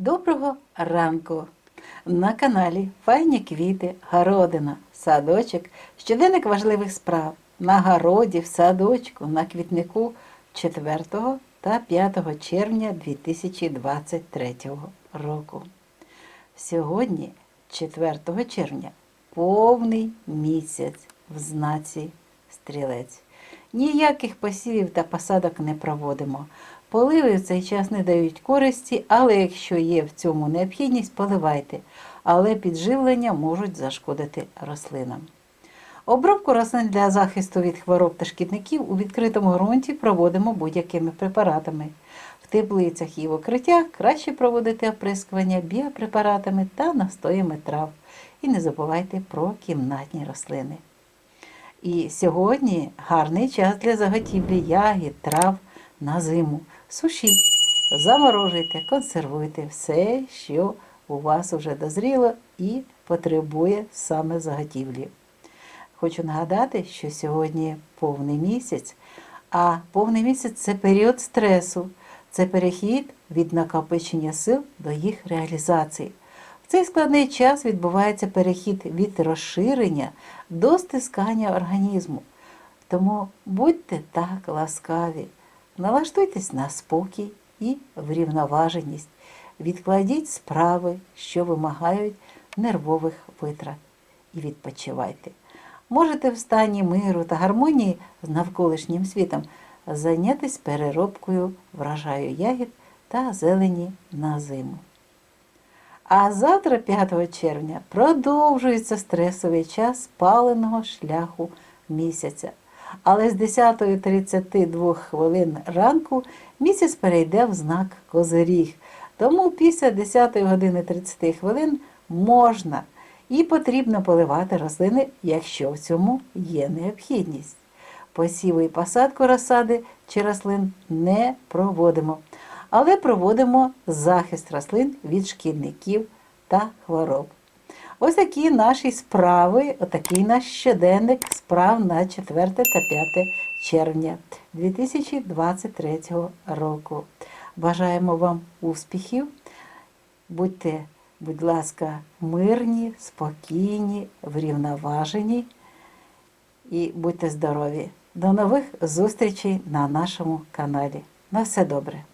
Доброго ранку! На каналі Файні квіти, городина, садочок, щоденник важливих справ на городі, в садочку, на квітнику 4 та 5 червня 2023 року. Сьогодні, 4 червня, повний місяць в знаці стрілець. Ніяких посівів та посадок не проводимо. Поливи в цей час не дають користі, але якщо є в цьому необхідність, поливайте. Але підживлення можуть зашкодити рослинам. Обробку рослин для захисту від хвороб та шкідників у відкритому ґрунті проводимо будь-якими препаратами. В теплицях і в укриттях краще проводити оприскування біопрепаратами та настоями трав. І не забувайте про кімнатні рослини. І сьогодні гарний час для заготівлі ягід, трав на зиму. Сушіть, заморожуйте, консервуйте все, що у вас вже дозріло і потребує саме заготівлі. Хочу нагадати, що сьогодні повний місяць, а повний місяць це період стресу, це перехід від накопичення сил до їх реалізації. В цей складний час відбувається перехід від розширення до стискання організму. Тому будьте так ласкаві, налаштуйтесь на спокій і врівноваженість, відкладіть справи, що вимагають нервових витрат, і відпочивайте. Можете в стані миру та гармонії з навколишнім світом зайнятися переробкою врожаю ягід та зелені на зиму. А завтра, 5 червня, продовжується стресовий час спаленого шляху місяця. Але з 10.32 хвилин ранку місяць перейде в знак Козиріг. Тому після 10 години 30 хвилин можна і потрібно поливати рослини, якщо в цьому є необхідність. Посіву і посадку розсади чи рослин не проводимо, але проводимо захист рослин від шкідників та хвороб. Ось такі наші справи, отакий наш щоденник справ на 4 та 5 червня 2023 року. Бажаємо вам успіхів. Будьте, будь ласка, мирні, спокійні, врівноважені і будьте здорові. До нових зустрічей на нашому каналі. На все добре!